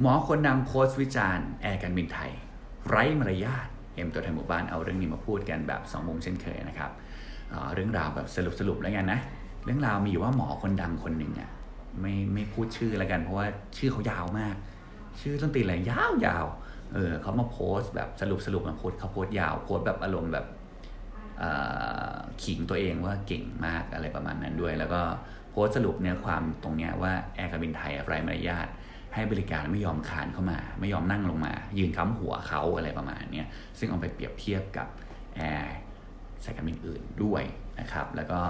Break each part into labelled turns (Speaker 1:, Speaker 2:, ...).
Speaker 1: หมอคนดังโพสต์วิจารณ์แอร์การบินไทย ไร้มารยาทเอ็มตัวแทนหมู่บ้านเอาเรื่องนี้มาพูดกันแบบสองมุมเช่นเคยนะครับเเรื่องราวแบบสรุปสรุปๆแล้วกันนะ เรื่องราวมีอยู่ว่าหมอคนดังคนหนึ่งอะไม่ไม่พูดชื่อแล้วกัน เพราะว่าชื่อเขายาวมาก ชื่อต้นตีนอะไรยาวยาวๆเออเขามาโพสต์แบบสรุปสรุปมาโพสต์เขาโพสต์ยาวโพสต์แบบอารมณ์แบบขิงตัวเองว่าเก่งมากอะไรประมาณนั้นด้วย แล้วก็โพสต์สรุปเนื้อความตรงเนี้ยว่าแอร์การบินไทยไร้มารยาท ให้บริการไม่ยอมคานเข้ามา ไม่ยอมนั่งลงมา ยืนค้ำหัวเขาอะไรประมาณนี้ซึ่งเอาไปเปรียบเทียบกับแอร์สายการบินอื่นด้วยนะครับ แล้วก็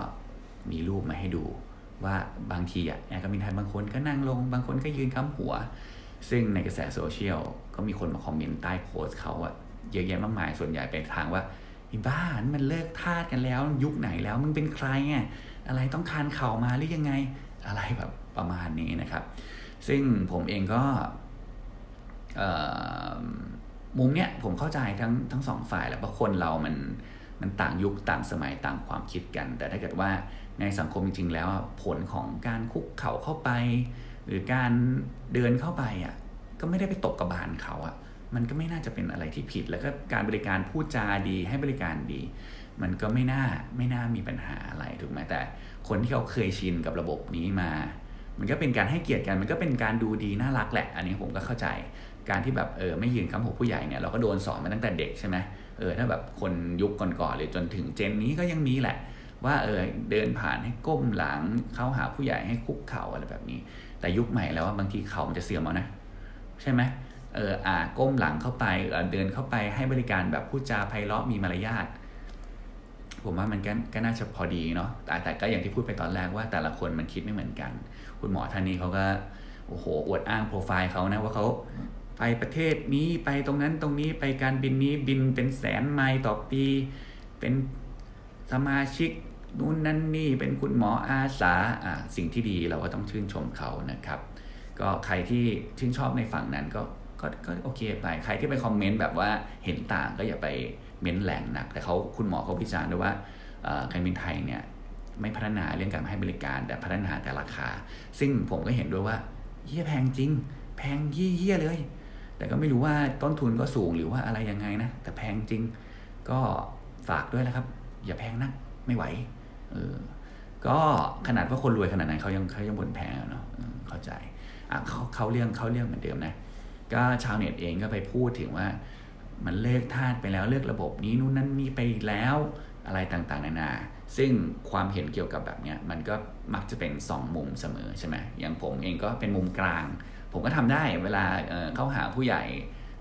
Speaker 1: มีรูปมาให้ดูว่าบางทีอะแอร์การบินไทยบางคนก็นั่งลง บางคนก็ยืนค้ำหัว ซึ่งในกระแสโซเชียลก็มีคนมาคอมเมนต์ใต้โพสต์เขาอะเยอะแยะมากมายส่วนใหญ่เป็นทางว่าอ้บ้านมันเลิกทาสกันแล้ว ยุคไหนแล้วมึงเป็นใครไงอะไรต้องคานเข่ามาหรือยังไงอะไรแบบประมาณนี้นะครับ ซึ่งผมเองก็มุมเนี้ยผมเข้าใจทั้งทั้งสองฝ่ายแหละว่าคนเรามันมันต่างยุคต่างสมัยต่างความคิดกัน แต่ถ้าเกิดว่าในสังคมจริง ๆ แล้วผลของการคุกเข่าเข้าไป หรือการเดินเข้าไปอะก็ไม่ได้ไปตกกระบาลเขาอะมันก็ไม่น่าจะเป็นอะไรที่ผิด แล้วก็การบริการพูดจาดีให้บริการดี มันก็ไม่น่าไม่น่ามีปัญหาอะไรถูกไหมแต่ คนที่เขาเคยชินกับระบบนี้มา มันก็เป็นการให้เกียรติกันมันก็เป็นการดูดีน่ารักแหละ อันนี้ผมก็เข้าใจการที่แบบเออไม่ยืนคำหัวผู้ใหญ่เนี่ยเราก็โดนสอนมาตั้งแต่เด็กใช่ไหมเออถ้าแบบคนยุคก่อนๆหรือจนถึงเจนนี้ก็ยังมีแหละ ว่าเออเดินผ่านให้ก้มหลังเข้าหาผู้ใหญ่ให้คุกเข่าอะไรแบบนี้ แต่ยุคใหม่แล้วว่าบางทีเข่ามันจะเสื่อมเอานะ ใช่ไหมเอออ่าก้มหลังเข้าไปเออเดินเข้าไปให้บริการแบบพูดจาไพเราะมีมารยาท ผมว่ามันก็ก็น่าจะพอดีเนาะแต่แต่ก็อย่างที่พูดไปตอนแรกว่าแต่ละคนมันคิดไม่เหมือนกัน คุณหมอท่านนี้เขาก็โอ้โหอวดอ้างโปรไฟล์เขานะว่าเขาไปประเทศนี้ไปตรงนั้นตรงนี้ไปการบินนี้บินเป็นแสนไมล์ต่อปี เป็นสมาชิกนู่นนั่นนี่เป็นคุณหมออาสาอ่าสิ่งที่ดีเราก็ต้องชื่นชมเขานะครับ ก็ใครที่ชื่นชอบในฝั่งนั้นก็ก็ก็โอเคไป ใครที่ไปคอมเมนต์แบบว่าเห็นต่างก็อย่าไป เม้นแรงหนัก แต่เขาคุณหมอเขาพิจารณ์ด้วยว่าเอ่อการบินไทยเนี่ยไม่พัฒนาเรื่องการให้บริการ แต่พัฒนาแต่ราคา ซึ่งผมก็เห็นด้วยว่าเฮียแพงจริง แพงเฮี้ยๆเลย แต่ก็ไม่รู้ว่าต้นทุนก็สูงหรือว่าอะไรยังไงนะ แต่แพงจริง ก็ฝากด้วยนะครับ อย่าแพงนักไม่ไหวเออก็ขนาดว่าคนรวยขนาดนั้นเขายังเขายังบ่นแพงเนาะเออเข้าใจอะเขาเขาเรื่องเขาเรื่องเหมือนเดิมนะก็ชาวเน็ตเองก็ไปพูดถึงว่า มันเลิกทาสไปแล้วเลิกระบบนี้นู่นนั่นนี่ไปแล้วอะไรต่างๆนานาซึ่งความเห็นเกี่ยวกับแบบเนี้ยมันก็มักจะเป็นสองมุมเสมอใช่ไหมอย่างผมเองก็เป็นมุมกลาง ผมก็ทำได้เวลาเเข้าหาผู้ใหญ่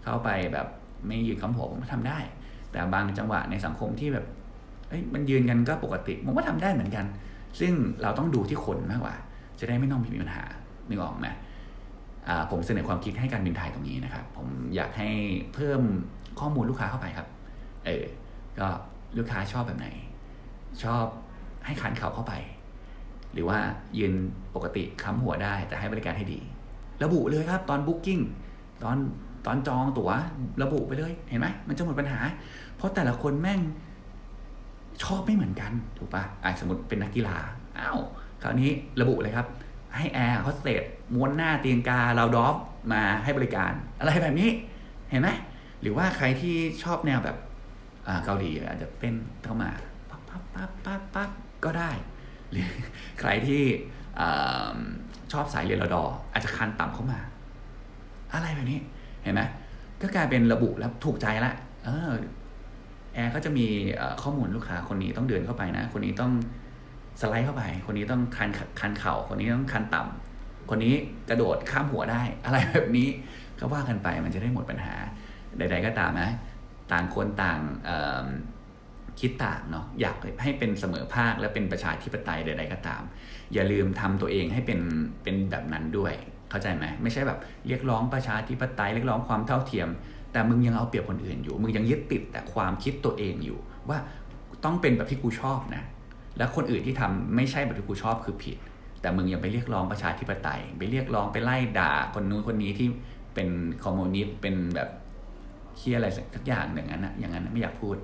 Speaker 1: เข้าไปแบบไม่ยืนคำหัวผมก็ทำได้ แต่บางจังหวะในสังคมที่แบบเอ้ยมันยืนกันก็ปกติผมก็ทำได้เหมือนกัน ซึ่งเราต้องดูที่คนมากกว่า จะได้ไม่ต้องมีปัญหานึกออกไหมอ่าผมเสนอความคิดให้การบินไทยตรงนี้นะครับ ผมอยากให้เพิ่ม ข้อมูลลูกค้าเข้าไปครับ เออ ก็ลูกค้าชอบแบบไหน ชอบให้คันเข่าเข้าไป หรือว่ายืนปกติค้ำหัวได้แต่ให้บริการให้ดี ระบุเลยครับ ตอนบุ๊กิ้งตอนตอนจองตั๋วระบุไปเลย เห็นไหมมันจะหมดปัญหา เพราะแต่ละคนแม่งชอบไม่เหมือนกันถูกปะ่ะสมมติเป็นนักกีฬาอ้าวคราวนี้ระบุเลยครับ ให้แอร์โฮสเตสม้วนหน้าเตียงกาเราดอฟมาให้บริการ อะไรแบบนี้ เห็นไหม หรือว่าใครที่ชอบแนวแบบเกาหลีอาจจะเต้นเข้ามาปั๊บปั๊บปั๊บปั๊บปั๊บก็ได้ หรือใครที่ชอบสายเรียนรอดออาจจะคันต่ำเข้ามา อะไรแบบนี้เห็นไหมก็กลายเป็นระบุแล้วถูกใจละเออแอร์ก็จะมีข้อมูลลูกค้าคนนี้ต้องเดินเข้าไปนะ คนนี้ต้องสไลด์เข้าไป คนนี้ต้องคันคันเข่า คนนี้ต้องคันต่ำคนนี้กระโดดข้ามหัวได้ อะไรแบบนี้ก็ว่ากันไปมันจะได้หมดปัญหา ใด ๆ ก็ตามนะ ต่างคนต่างคิดต่างเนาะอยากให้เป็นเสมอภาคและเป็นประชาธิปไตยใด ๆ ก็ตาม อย่าลืมทำตัวเองให้เป็นเป็นแบบนั้นด้วยเข้าใจไหมไม่ใช่แบบเรียกร้องประชาธิปไตยเรียกร้องความเท่าเทียม แต่มึงยังเอาเปรียบคนอื่นอยู่ มึงยังยึดติดแต่ความคิดตัวเองอยู่ ว่าต้องเป็นแบบที่กูชอบนะแล้วคนอื่นที่ทำไม่ใช่แบบที่กูชอบคือผิด แต่มึงยังไปเรียกร้องประชาธิปไตย ไปเรียกร้องไปไล่ด่าคนนู้นคนนี้ที่เป็นคอมมิวนิสต์เป็นแบบ เคลียอะไรสักอย่างอย่างนั้นนะอย่างนั้นไม่อยากพูด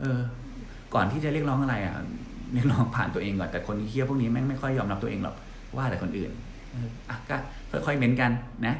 Speaker 1: เออ ก่อนที่จะเรียกร้องอะไรอะเรียกร้องผ่านตัวเองก่อนแต่คนเคลียพวกนี้แม่งไม่ค่อยยอมรับตัวเองหรอกว่าแต่คนอื่นเอออะก็ค่อยๆเม้นกันนะ